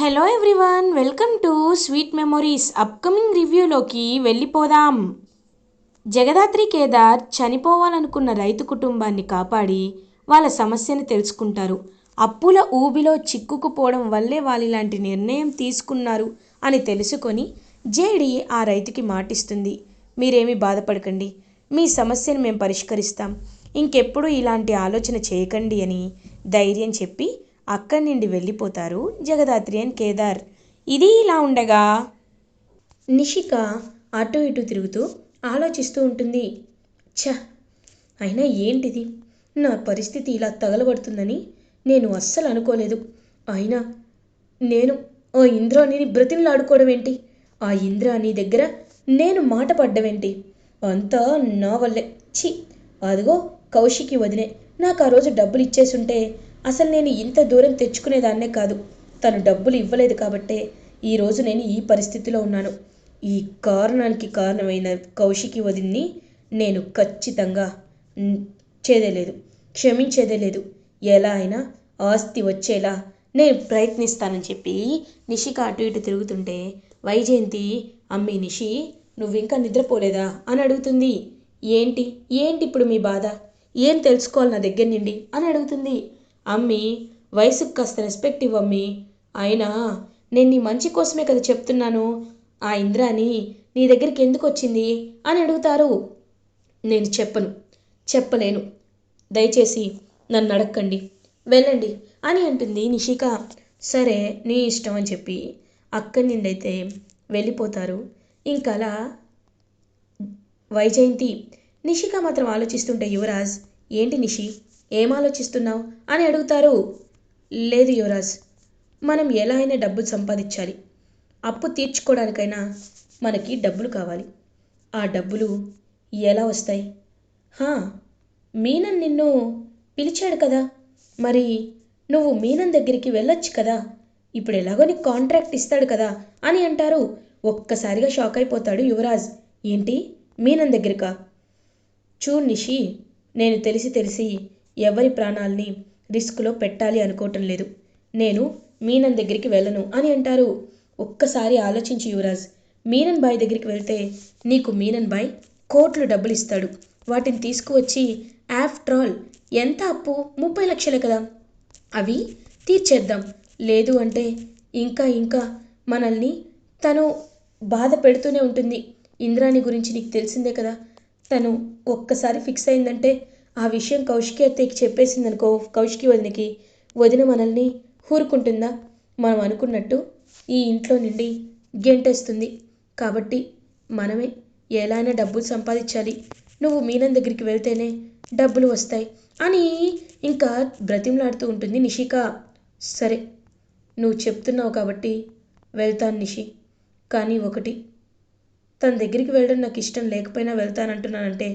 Hello everyone welcome to sweet memories upcoming రివ్యూలోకి వెళ్ళిపోదాం. జగదాత్రి కేదార్ చనిపోవాలనుకున్న రైతు కుటుంబాన్ని కాపాడి వాళ్ళ సమస్యని తెలుసుకుంటారు. అప్పుల ఊబిలో చిక్కుకుపోవడం వల్లే వాళ్ళు ఇలాంటి నిర్ణయం తీసుకున్నారు అని తెలుసుకొని జేడి ఆ రైతుకి మాటిస్తుంది. మీరేమీ బాధపడకండి. మీ సమస్యను మేము పరిష్కరిస్తాం. ఇంకెప్పుడు ఇలాంటి ఆలోచన చేయకండి అని ధైర్యం చెప్పి అక్కడి నుండి వెళ్ళిపోతారు జగదాత్రి అండ్ కేదార్. ఇది ఇలా ఉండగా నిషిక అటు ఇటు తిరుగుతూ ఆలోచిస్తూ ఉంటుంది. ఛ! అయినా ఏంటిది? నా పరిస్థితి ఇలా తగలబడుతుందని నేను అస్సలు అనుకోలేదు. అయినా నేను ఆ ఇంద్రాణిని బ్రతిమలాడుకోవడం ఏంటి? ఆ ఇంద్రాణి దగ్గర నేను మాట పడ్డమేంటి అంతా నా వల్లే. ఛీ! అదిగో కౌశికి వదినే. నాకు ఆ రోజు డబ్బులు ఇచ్చేసుంటే అసలు నేను ఇంత దూరం తెచ్చుకునేదాన్నే కాదు. తను డబ్బులు ఇవ్వలేదు కాబట్టే ఈరోజు నేను ఈ పరిస్థితిలో ఉన్నాను. ఈ కారణానికి కారణమైన కౌశికి వదిన్ని నేను ఖచ్చితంగా న్- చేదేలేదు క్షమించేదే లేదు ఎలా అయినా ఆస్తి వచ్చేలా నేను ప్రయత్నిస్తానని చెప్పి నిషిక అటు ఇటు తిరుగుతుంటే వైజయంతి అమ్మి నిషి నువ్వు ఇంకా నిద్రపోలేదా? అని అడుగుతుంది. ఏంటి? ఏంటి ఇప్పుడు మీ బాధ? ఏం తెలుసుకోవాలి నా దగ్గర నుండి? అని అడుగుతుంది. అమ్మీ వయసుకు కాస్త రెస్పెక్ట్ ఇవ్వమ్మి అయినా నేను నీ మంచి కోసమే కదా చెప్తున్నాను. ఆ ఇంద్రాని నీ దగ్గరికి ఎందుకు వచ్చింది అని అడుగుతారు. నేను చెప్పను చెప్పలేను. దయచేసి నన్ను అడక్కండి. వెళ్ళండి అని అంటుంది నిషిక. సరే నీ ఇష్టం అని చెప్పి అక్కడి నుండి అయితే వెళ్ళిపోతారు. ఇంకా అలా వైజయంతి నిషిక మాత్రం ఆలోచిస్తుంటే యువరాజ్ ఏంటి నిషి? ఏం ఆలోచిస్తున్నావు అని అడుగుతారు. లేదు యువరాజ్ మనం ఎలా అయినా డబ్బులు సంపాదించాలి. అప్పు తీర్చుకోవడానికైనా మనకి డబ్బులు కావాలి. ఆ డబ్బులు ఎలా వస్తాయి? హా మీనన్ నిన్ను పిలిచాడు కదా. మరి నువ్వు మీనన్ దగ్గరికి వెళ్ళొచ్చు కదా. ఇప్పుడు ఎలాగో నీకు కాంట్రాక్ట్ ఇస్తాడు కదా అని అంటారు. ఒక్కసారిగా షాక్ అయిపోతాడు యువరాజ్. ఏంటి? మీనన్ దగ్గరికా? చూ నిషి నేను తెలిసి తెలిసి ఎవరి ప్రాణాల్ని రిస్క్లో పెట్టాలి అనుకోవటం లేదు. నేను మీనన్ దగ్గరికి వెళ్ళను అని అంటారు. ఒక్కసారి ఆలోచించి యువరాజ్. మీనన్ బాయ్ దగ్గరికి వెళ్తే నీకు మీనన్ బాయ్ కోట్లు డబ్బులు ఇస్తాడు. వాటిని తీసుకువచ్చి ఆఫ్టర్ ఆల్ ఎంత అప్పు? ముప్పై లక్షలే కదా. అవి తీర్చేద్దాం. లేదు అంటే ఇంకా ఇంకా మనల్ని తను బాధ పెడుతూనే ఉంటుంది. ఇంద్రాణి గురించి నీకు తెలిసిందే కదా. తను ఒక్కసారి ఫిక్స్ అయిందంటే ఆ విషయం కౌశికి అత్తయ్యకి చెప్పేసిందనుకో కౌశికి వదినకి వదిన మనల్ని ఊరుకుంటుందా? మనం అనుకున్నట్టు ఈ ఇంట్లో నుండి గెంటేస్తుంది. కాబట్టి మనమే ఎలా అయినా డబ్బులు సంపాదించాలి. నువ్వు మీనన్ దగ్గరికి వెళ్తేనే డబ్బులు వస్తాయి అని ఇంకా బ్రతిమలాడుతూ ఉంటుంది నిషిక. సరే నువ్వు చెప్తున్నావు కాబట్టి వెళ్తాను నిషి. కానీ ఒకటి తన దగ్గరికి వెళ్ళడం నాకు ఇష్టం లేకపోయినా వెళ్తానంటున్నానంటే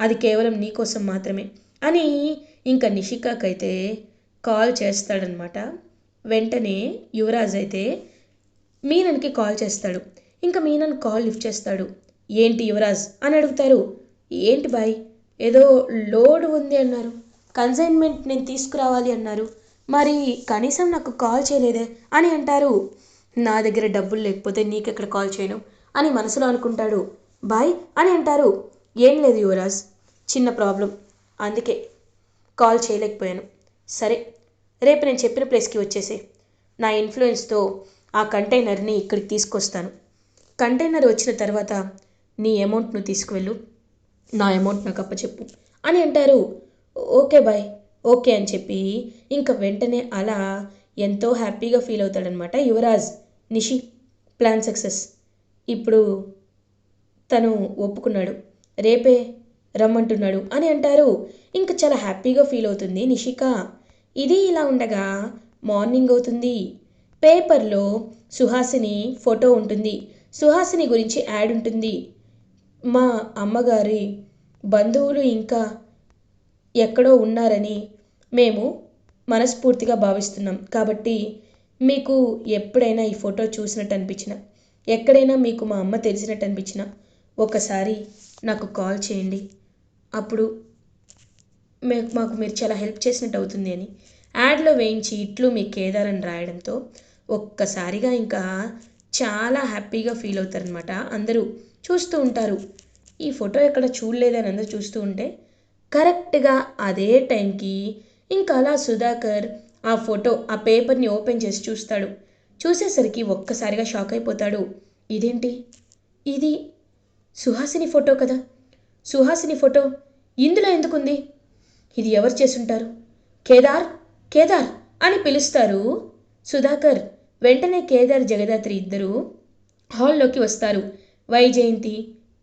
అది కేవలం నీకోసం మాత్రమే. అని ఇంకా నిషికాకైతే కాల్ చేస్తాడనమాట. వెంటనే యువరాజ్ అయితే మీనన్కి కాల్ చేస్తాడు. ఇంకా మీనన్ కాల్ లిఫ్ట్ చేస్తాడు. ఏంటి యువరాజ్? అని అడుగుతారు. ఏంటి బాయ్? ఏదో లోడ్ ఉంది అన్నారు. కన్సైన్మెంట్ నేను తీసుకురావాలి అన్నారు. మరి కనీసం నాకు కాల్ చేయలేదే అని అంటారు. నా దగ్గర డబ్బులు లేకపోతే నీకెక్కడ కాల్ చేయను అని మనసులో అనుకుంటాడు. బాయ్ అని అంటారు. ఏం లేదు యువరాజ్ చిన్న ప్రాబ్లం. అందుకే కాల్ చేయలేకపోయాను. సరే రేపు నేను చెప్పిన ప్లేస్కి వచ్చేసే. నా ఇన్ఫ్లుయెన్స్తో ఆ కంటైనర్ని ఇక్కడికి తీసుకొస్తాను. కంటైనర్ వచ్చిన తర్వాత నీ అమౌంట్ను తీసుకువెళ్ళు. నా అమౌంట్ నాకు అప్పచెప్పు. అని అంటారు. ఓకే బాయ్ ఓకే అని చెప్పి ఇంకా వెంటనే అలా ఎంతో హ్యాపీగా ఫీల్ అవుతాడనమాట యువరాజ్ నిషి. Plan success. ఇప్పుడు తను ఒప్పుకున్నాడు. రేపే రమ్మంటున్నాడు అని అంటారు. ఇంకా చాలా హ్యాపీగా ఫీల్ అవుతుంది నిషిక. ఇది ఇలా ఉండగా మార్నింగ్ అవుతుంది. పేపర్లో సుహాసిని ఫోటో ఉంటుంది. సుహాసిని గురించి యాడ్ ఉంటుంది. మా అమ్మగారి బంధువులు ఇంకా ఎక్కడో ఉన్నారని మేము మనస్ఫూర్తిగా భావిస్తున్నాం. కాబట్టి మీకు ఎప్పుడైనా ఈ ఫోటో చూసినట్టు అనిపించిన ఎక్కడైనా మీకు మా అమ్మ తెలిసినట్టు అనిపించిన ఒకసారి నాకు కాల్ చేయండి. అప్పుడు మే మాకు మీరు చాలా హెల్ప్ చేసినట్టు అవుతుంది అని యాడ్లో వేయించి ఇట్లు మీ కేదారని రాయడంతో ఒక్కసారిగా ఇంకా చాలా హ్యాపీగా ఫీల్ అవుతారనమాట అందరూ చూస్తూ ఉంటారు. ఈ ఫోటో ఎక్కడ చూడలేదని అందరూ చూస్తూ ఉంటే కరెక్ట్గా అదే టైంకి ఇంకా అలా సుధాకర్ ఆ ఫోటో ఆ పేపర్ని ఓపెన్ చేసి చూస్తాడు. చూసేసరికి ఒక్కసారిగా షాక్ అయిపోతాడు. ఇదేంటి? ఇది సుహాసిని ఫోటో కదా? సుహాసిని ఫోటో ఇందులో ఎందుకుంది? ఇది ఎవరు చేసుంటారు? కేదార్ కేదార్ అని పిలుస్తారు. సుధాకర్ వెంటనే కేదార్ జగదాత్రి ఇద్దరు హాల్లోకి వస్తారు. వైజయంతి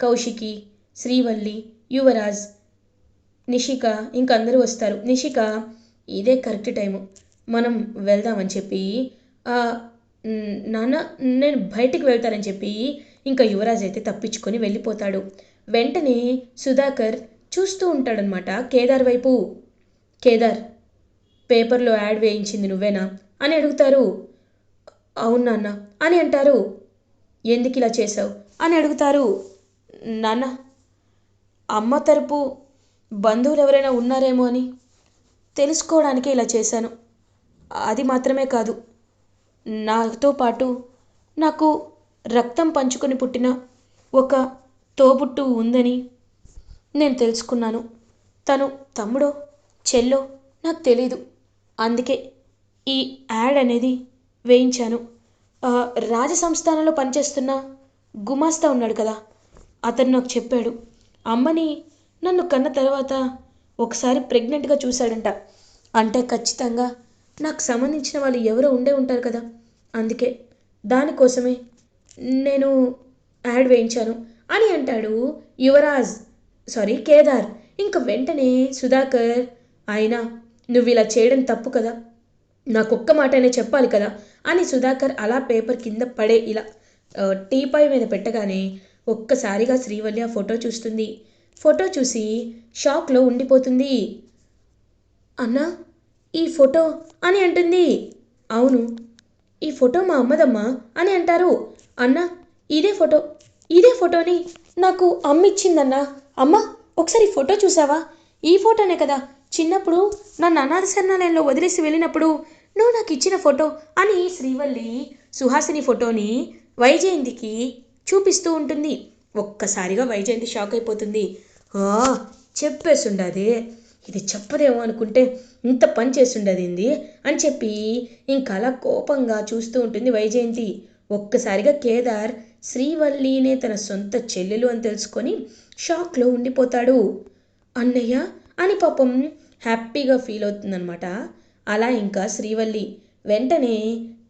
కౌశికి శ్రీవల్లి యువరాజ్ నిషిక ఇంకందరూ అందరూ వస్తారు. నిషిక ఇదే కరెక్ట్ టైము. మనం వెళ్దామని చెప్పి నాన్న నేను బయటికి వెళ్తానని చెప్పి ఇంకా యువరాజ్ అయితే తప్పించుకొని వెళ్ళిపోతాడు. వెంటనే సుధాకర్ చూస్తూ ఉంటాడనమాట కేదార్ వైపు కేదార్ పేపర్లో యాడ్ వేయించింది నువ్వేనా? అని అడుగుతారు. అవును నాన్న అని అంటారు. ఎందుకు ఇలా చేసావు అని అడుగుతారు. నాన్న అమ్మ తరపు బంధువులు ఎవరైనా ఉన్నారేమో అని తెలుసుకోవడానికి ఇలా చేశాను. అది మాత్రమే కాదు నాతో పాటు నాకు రక్తం పంచుకొని పుట్టిన ఒక తోబుట్టు ఉందని నేను తెలుసుకున్నాను. తను తమ్ముడో చెల్లో నాకు తెలీదు. అందుకే ఈ యాడ్ అనేది వేయించాను. రాజ సంస్థానంలో పనిచేస్తున్న గుమాస్తా ఉన్నాడు కదా అతను నాకు చెప్పాడు. అమ్మని నన్ను కన్న తర్వాత ఒకసారి ప్రెగ్నెంట్గా చూశాడంట. అంటే ఖచ్చితంగా నాకు సంబంధించిన వాళ్ళు ఎవరో ఉండే ఉంటారు కదా అందుకే దానికోసమే నేను యాడ్ వేయించాను. అని అంటాడు యువరాజ్. సారీ కేదార్. ఇంక వెంటనే సుధాకర్ అయినా నువ్వు ఇలా చేయడం తప్పు కదా? నాకు ఒక్క మాటనే చెప్పాలి కదా? అని సుధాకర్ అలా పేపర్ కింద పడే ఇలా టీపాయ్ మీద పెట్టగానే ఒక్కసారిగా శ్రీవల్లి ఆ ఫోటో చూస్తుంది. ఫోటో చూసి షాక్లో ఉండిపోతుంది. అన్నా ఈ ఫోటో అని అంటుంది. అవును ఈ ఫోటో మా అమ్మదమ్మా అని అంటారు. అన్న ఇదే ఫోటో ఇదే ఫోటోని నాకు అమ్మ ఇచ్చిందన్నా అమ్మ ఒకసారి ఫోటో చూసావా? ఈ ఫోటోనే కదా. చిన్నప్పుడు నన్ను అనాథ శరణాలయంలో వదిలేసి వెళ్ళినప్పుడు నువ్వు నాకు ఇచ్చిన ఫోటో అని శ్రీవల్లి సుహాసిని ఫోటోని వైజయంతికి చూపిస్తూ ఉంటుంది. ఒక్కసారిగా వైజయంతి షాక్ అయిపోతుంది. "ఆ, చెప్పేసుండది. ఇది చెప్పదేమో అనుకుంటే ఇంత పని చేస్తుండదింది అని చెప్పి ఇంకా అలా కోపంగా చూస్తూ ఉంటుంది వైజయంతి. ఒక్కసారిగా కేదార్ శ్రీవల్లినే తన సొంత చెల్లెలు అని తెలుసుకొని షాక్లో ఉండిపోతాడు. అన్నయ్య! అని పాపం హ్యాపీగా ఫీల్ అవుతుందనమాట అలా ఇంకా శ్రీవల్లి వెంటనే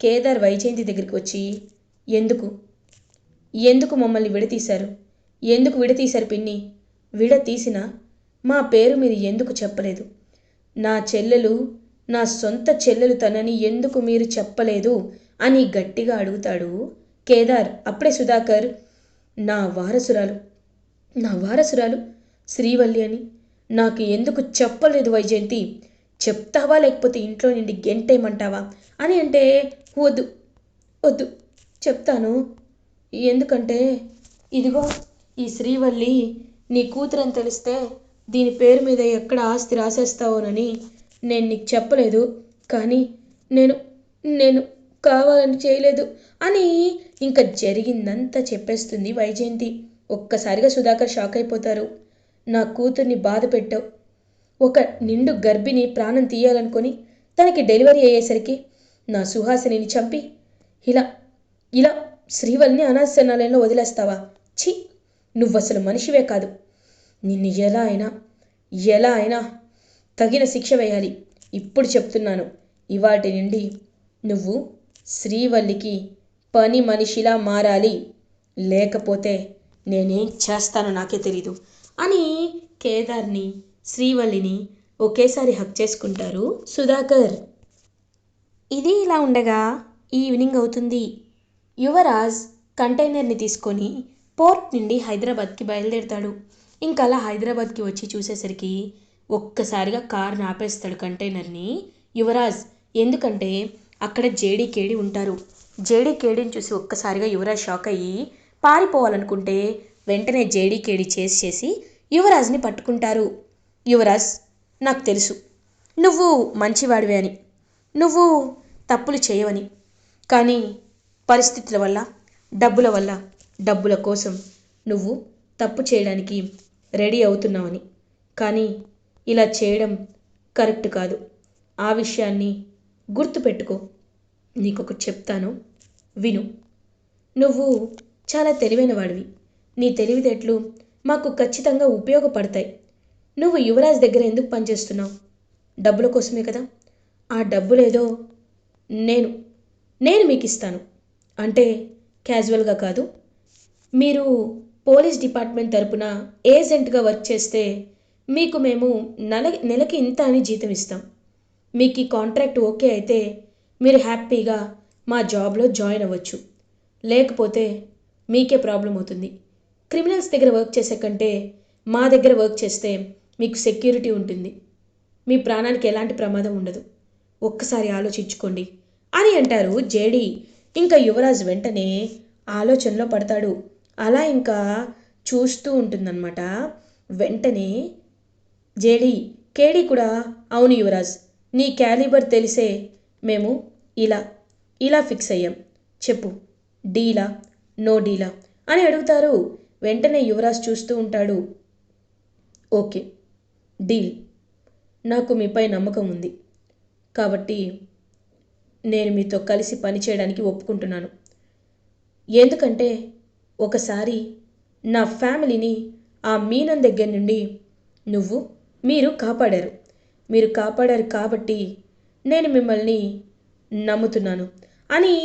కేదార్ వైజయంతి దగ్గరికి వచ్చి ఎందుకు? ఎందుకు మమ్మల్ని విడతీశారు? ఎందుకు విడతీశారు పిన్ని? విడతీసిన మా పేరు మీరు ఎందుకు చెప్పలేదు? నా చెల్లెలు నా సొంత చెల్లెలు తనని ఎందుకు మీరు చెప్పలేదు? అని గట్టిగా అడుగుతాడు కేదార్. అప్పుడే సుధాకర్ నా వారసురాలు నా వారసురాలు శ్రీవల్లి అని. నాకు ఎందుకు చెప్పలేదు వైజయంతి? చెప్తావా లేకపోతే ఇంట్లో నుండి గెంటేయమంటావా? అని అంటే వద్దు వద్దు చెప్తాను. ఎందుకంటే ఇదిగో ఈ శ్రీవల్లి నీ కూతురని తెలిస్తే దీని పేరు మీద ఎక్కడ ఆస్తి రాసేస్తావోనని నేను నీకు చెప్పలేదు. కానీ నేను నేను కావాలని చేయలేదు అని ఇంకా జరిగిందంతా చెప్పేస్తుంది వైజయంతి. ఒక్కసారిగా సుధాకర్ షాక్ అయిపోతారు. నా కూతుర్ని బాధ పెట్టావు. ఒక నిండు గర్భిణి ప్రాణం తీయాలనుకొని తనకి డెలివరీ అయ్యేసరికి నా సుహాసినిని చంపి ఇలా ఇలా శ్రీవల్ని అనాశనాలయంలో వదిలేస్తావా? ఛీ! నువ్వు అసలు మనిషివే కాదు. నిన్ను ఎలా అయినా ఎలా అయినా తగిన శిక్ష వేయాలి. ఇప్పుడు చెప్తున్నాను. ఇవాటి నుండి నువ్వు శ్రీవల్లికి పని మనిషిలా మారాలి. లేకపోతే నేనేం చేస్తానో నాకే తెలీదు. అని కేదార్ని శ్రీవల్లిని ఒకేసారి హక్ చేసుకుంటారు సుధాకర్. ఇది ఇలా ఉండగా ఈవినింగ్ అవుతుంది. యువరాజ్ కంటైనర్ని తీసుకొని పోర్ట్ నుండి హైదరాబాద్కి బయలుదేరుతాడు. ఇంకా అలా హైదరాబాద్కి వచ్చి చూసేసరికి ఒక్కసారిగా కారుని ఆపేస్తాడు కంటైనర్ని యువరాజ్. ఎందుకంటే అక్కడ జేడీ కేడి ఉంటారు. జేడీ కేడిని చూసి ఒక్కసారిగా యువరాజ్ షాక్ అయ్యి పారిపోవాలనుకుంటే వెంటనే జేడీ కేడి చేసి చేసి యువరాజ్ని పట్టుకుంటారు. యువరాజ్ నాకు తెలుసు. నువ్వు మంచివాడివే అని. నువ్వు తప్పులు చేయవని. కానీ పరిస్థితుల వల్ల డబ్బుల వల్ల డబ్బుల కోసం నువ్వు తప్పు చేయడానికి రెడీ అవుతున్నావని. కానీ ఇలా చేయడం కరెక్ట్ కాదు. ఆ విషయాన్ని గుర్తుపెట్టుకో. నీకొకటి చెప్తాను. విను. నువ్వు చాలా తెలివైన వాడివి నీ తెలివితేటలు మాకు ఖచ్చితంగా ఉపయోగపడతాయి. నువ్వు యువరాజ్ దగ్గర ఎందుకు పనిచేస్తున్నావు? డబ్బుల కోసమే కదా? ఆ డబ్బులేదో నేను నేను మీకు ఇస్తాను అంటే క్యాజువల్గా కాదు. మీరు పోలీస్ డిపార్ట్మెంట్ తరపున ఏజెంట్గా వర్క్ చేస్తే మీకు మేము నెల నెలకి ఇంత అని జీతం ఇస్తాం. మీకు ఈ కాంట్రాక్ట్ ఓకే అయితే మీరు హ్యాపీగా మా జాబ్లో జాయిన్ అవ్వచ్చు. లేకపోతే మీకే ప్రాబ్లం అవుతుంది. క్రిమినల్స్ దగ్గర వర్క్ చేసే కంటే మా దగ్గర వర్క్ చేస్తే మీకు సెక్యూరిటీ ఉంటుంది. మీ ప్రాణానికి ఎలాంటి ప్రమాదం ఉండదు. ఒక్కసారి ఆలోచించుకోండి. అని అంటారు జేడి. ఇంకా యువరాజ్ వెంటనే ఆలోచనలో పడతాడు. అలా ఇంకా చూస్తూ ఉంటుందన్నమాట. వెంటనే జేడి కేడీ కూడా అవును యువరాజ్ నీ క్యాలిబర్ తెలిసే మేము ఇలా ఇలా ఫిక్స్ అయ్యాం. చెప్పు డీలా నో డీలా? అని అడుగుతారు. వెంటనే యువరాజ్ చూస్తూ ఉంటాడు. Okay deal. నాకు మీపై నమ్మకం ఉంది. కాబట్టి నేను మీతో కలిసి పనిచేయడానికి ఒప్పుకుంటున్నాను. ఎందుకంటే ఒకసారి నా ఫ్యామిలీని ఆ మీనం దగ్గర నుండి నువ్వు మీరు కాపాడారు. మీరు కాపాడారు కాబట్టి నేను మిమ్మల్ని నమ్ముతున్నాను. అని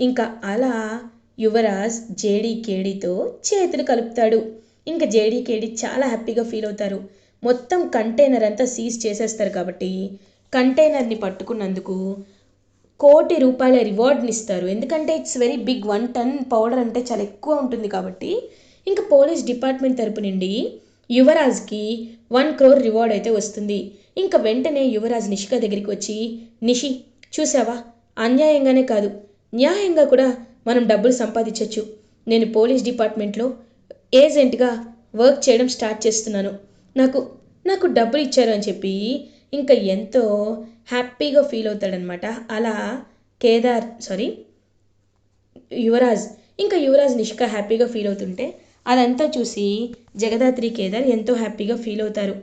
ఇంకా అలా యువరాజ్ జేడీ కేడీతో చేతులు కలుపుతాడు. ఇంకా జేడీ కేడీ చాలా హ్యాపీగా ఫీల్ అవుతారు. మొత్తం కంటైనర్ అంతా సీజ్ చేసేస్తారు కాబట్టి కంటైనర్ని పట్టుకున్నందుకు కోటి రూపాయల రివార్డ్ని ఇస్తారు. ఎందుకంటే it's very big one ton powder అంటే చాలా ఎక్కువ ఉంటుంది కాబట్టి ఇంకా పోలీస్ డిపార్ట్మెంట్ తరపు నుండి యువరాజ్కి వన్ క్రోర్ రివార్డ్ అయితే వస్తుంది. ఇంకా వెంటనే యువరాజ్ నిషిక దగ్గరికి వచ్చి నిషి చూసావా అన్యాయంగానే కాదు. న్యాయంగా కూడా మనం డబ్బులు సంపాదించవచ్చు నేను పోలీస్ డిపార్ట్మెంట్లో ఏజెంట్గా వర్క్ చేయడం స్టార్ట్ చేస్తున్నాను. నాకు నాకు డబ్బులు ఇచ్చారు అని చెప్పి ఇంకా ఎంతో హ్యాపీగా ఫీల్ అవుతాడనమాట. అలా కేదార్ సారీ యువరాజ్ ఇంకా యువరాజ్ నిష్క హ్యాపీగా ఫీల్ అవుతుంటే అదంతా చూసి జగదాత్రి కేదార్ ఎంతో హ్యాపీగా ఫీల్ అవుతారు.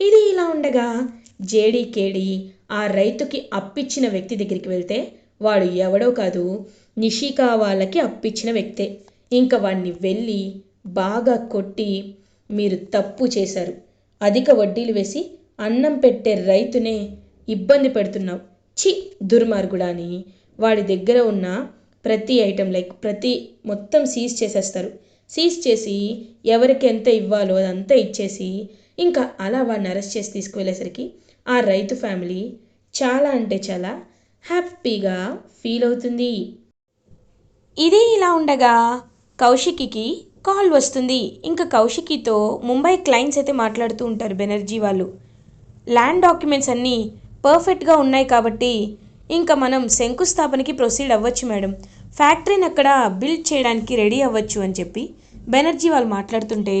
ఇది ఇలా ఉండగా జేడీకేడి ఆ రైతుకి అప్పిచ్చిన వ్యక్తి దగ్గరికి వెళ్తే వాడు ఎవడో కాదు నిషికా వాళ్ళకి అప్పిచ్చిన వ్యక్తే. ఇంకా వాడిని వెళ్ళి బాగా కొట్టి మీరు తప్పు చేశారు. అధిక వడ్డీలు వేసి అన్నం పెట్టే రైతునే ఇబ్బంది పెడుతున్నావు. చి దుర్మార్గుడా అని వాడి దగ్గర ఉన్న ప్రతి ఐటెం లైక్ ప్రతి మొత్తం సీజ్ చేసేస్తారు. సీజ్ చేసి ఎవరికి ఎంత ఇవ్వాలో అదంతా ఇచ్చేసి ఇంకా అలా వాడిని అరెస్ట్ చేసి తీసుకువెళ్ళేసరికి ఆ రైతు ఫ్యామిలీ చాలా అంటే చాలా హ్యాపీగా ఫీల్ అవుతుంది. ఇది ఇలా ఉండగా కౌశికికి కాల్ వస్తుంది. ఇంకా కౌశికితో ముంబై క్లయింట్స్ అయితే మాట్లాడుతూ ఉంటారు బెనర్జీ వాళ్ళు. ల్యాండ్ డాక్యుమెంట్స్ అన్నీ పర్ఫెక్ట్గా ఉన్నాయి కాబట్టి ఇంకా మనం శంకుస్థాపనకి ప్రొసీడ్ అవ్వచ్చు మేడం. ఫ్యాక్టరీని అక్కడ బిల్డ్ చేయడానికి రెడీ అవ్వచ్చు అని చెప్పి బెనర్జీ వాళ్ళు మాట్లాడుతుంటే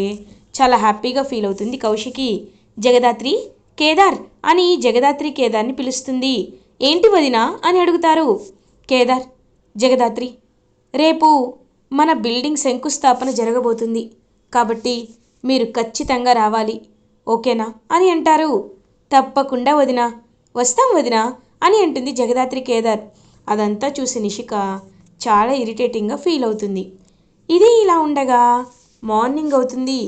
చాలా హ్యాపీగా ఫీల్ అవుతుంది. కౌశికి జగదాత్రి కేదార్ అని జగదాత్రి కేదార్ని పిలుస్తుంది. ఏంటి వదినా అని అడుగుతారు. కేదార్ జగదాత్రి రేపు మన బిల్డింగ్ శంకుస్థాపన జరగబోతుంది. కాబట్టి మీరు ఖచ్చితంగా రావాలి. ఓకేనా అని అంటారు. తప్పకుండా వదినా. వస్తాం వదినా అని అంటుంది జగదాత్రి కేదార్. అదంతా చూసి నిషిక చాలా ఇరిటేటింగ్గా ఫీల్ అవుతుంది. ఇది ఇలా ఉండగా మార్నింగ్ అవుతుంది.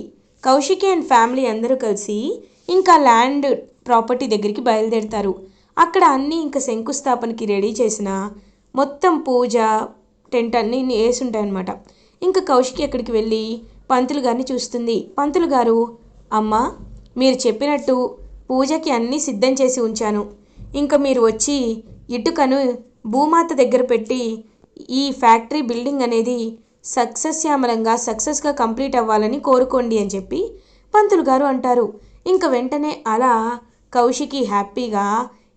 కౌశికి అండ్ ఫ్యామిలీ అందరూ కలిసి ఇంకా ల్యాండ్ ప్రాపర్టీ దగ్గరికి బయలుదేరుతారు. అక్కడ అన్నీ ఇంకా శంకుస్థాపనకి రెడీ చేసిన మొత్తం పూజ టెంట్ అన్నీ వేసి ఉంటాయన్నమాట ఇంకా కౌశికి అక్కడికి వెళ్ళి పంతులు గారిని చూస్తుంది. పంతులు గారు అమ్మ మీరు చెప్పినట్టు పూజకి అన్నీ సిద్ధం చేసి ఉంచాను. ఇంకా మీరు వచ్చి ఇటుకను భూమాత దగ్గర పెట్టి ఈ ఫ్యాక్టరీ బిల్డింగ్ అనేది సక్సెస్యామలంగా సక్సెస్గా కంప్లీట్ అవ్వాలని కోరుకోండి అని చెప్పి పంతులు గారు అంటారు. ఇంక వెంటనే అలా కౌశికి హ్యాపీగా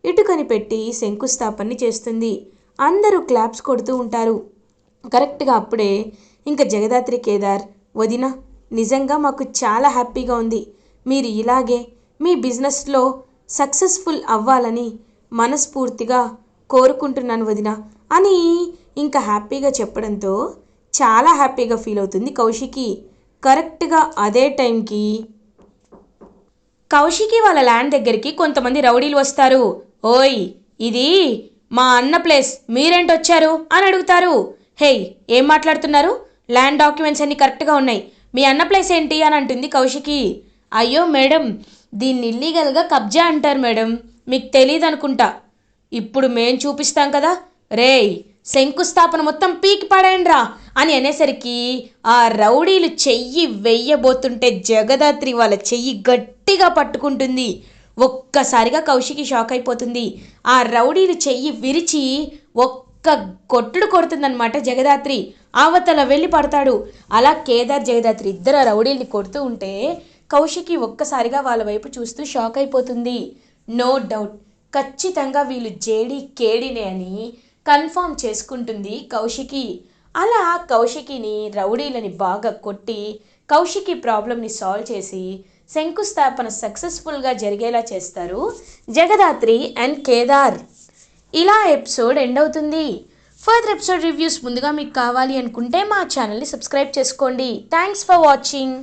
ఇటుకని పెట్టి శంకుస్థాపన చేస్తుంది. అందరూ క్లాప్స్ కొడుతూ ఉంటారు. కరెక్ట్గా అప్పుడే ఇంకా జగదాత్రి కేదార్ వదిన నిజంగా మాకు చాలా హ్యాపీగా ఉంది. మీరు ఇలాగే మీ బిజినెస్లో సక్సెస్ఫుల్ అవ్వాలని మనస్ఫూర్తిగా కోరుకుంటున్నాను వదిన అని ఇంకా హ్యాపీగా చెప్పడంతో చాలా హ్యాపీగా ఫీల్ అవుతుంది. కౌశికి కరెక్ట్గా అదే టైంకి కౌశికి వాళ్ళ ల్యాండ్ దగ్గరికి కొంతమంది రౌడీలు వస్తారు. ఓయ్ ఇది మా అన్న ప్లేస్. మీరేంటొచ్చారు అని అడుగుతారు. హేయ్ ఏం మాట్లాడుతున్నారు? ల్యాండ్ డాక్యుమెంట్స్ అన్నీ కరెక్ట్గా ఉన్నాయి. మీ అన్న ప్లేస్ ఏంటి? అని అంటుంది కౌశికి. అయ్యో మేడం దీన్ని ఇల్లీగల్గా కబ్జా అంటారు మేడం. మీకు తెలియదు అనుకుంటా ఇప్పుడు మేం చూపిస్తాం కదా. రేయ్ శంకుస్థాపన మొత్తం పీకి పడేయండిరా అని అనేసరికి ఆ రౌడీలు చెయ్యి వెయ్యబోతుంటే జగదాత్రి వాళ్ళ చెయ్యి గట్టిగా పట్టుకుంటుంది. ఒక్కసారిగా కౌశికి షాక్ అయిపోతుంది. ఆ రౌడీలు చెయ్యి విరిచి ఒక్క కొట్టుడు కొడుతుందన్నమాట జగదాత్రి. అవతల వెళ్ళి పడతాడు. అలా కేదార్ జగదాత్రి ఇద్దరు ఆ రౌడీల్ని కొడుతూ ఉంటే కౌశికి ఒక్కసారిగా వాళ్ళ వైపు చూస్తూ షాక్ అయిపోతుంది. No doubt. ఖచ్చితంగా వీళ్ళు జేడి కేడినే అని కన్ఫర్మ్ చేసుకుంటుంది కౌశికి. అలా కౌశికిని రౌడీలని బాగా కొట్టి కౌశికి ప్రాబ్లమ్ని సాల్వ్ చేసి శంకుస్థాపన సక్సెస్ఫుల్గా జరిగేలా చేస్తారు జగదాత్రి అండ్ కేదార్. ఇలా ఎపిసోడ్ ఎండ్ అవుతుంది. ఫర్దర్ ఎపిసోడ్ రివ్యూస్ ముందుగా మీకు కావాలి అనుకుంటే మా ఛానల్ని సబ్స్క్రైబ్ చేసుకోండి. Thanks for watching.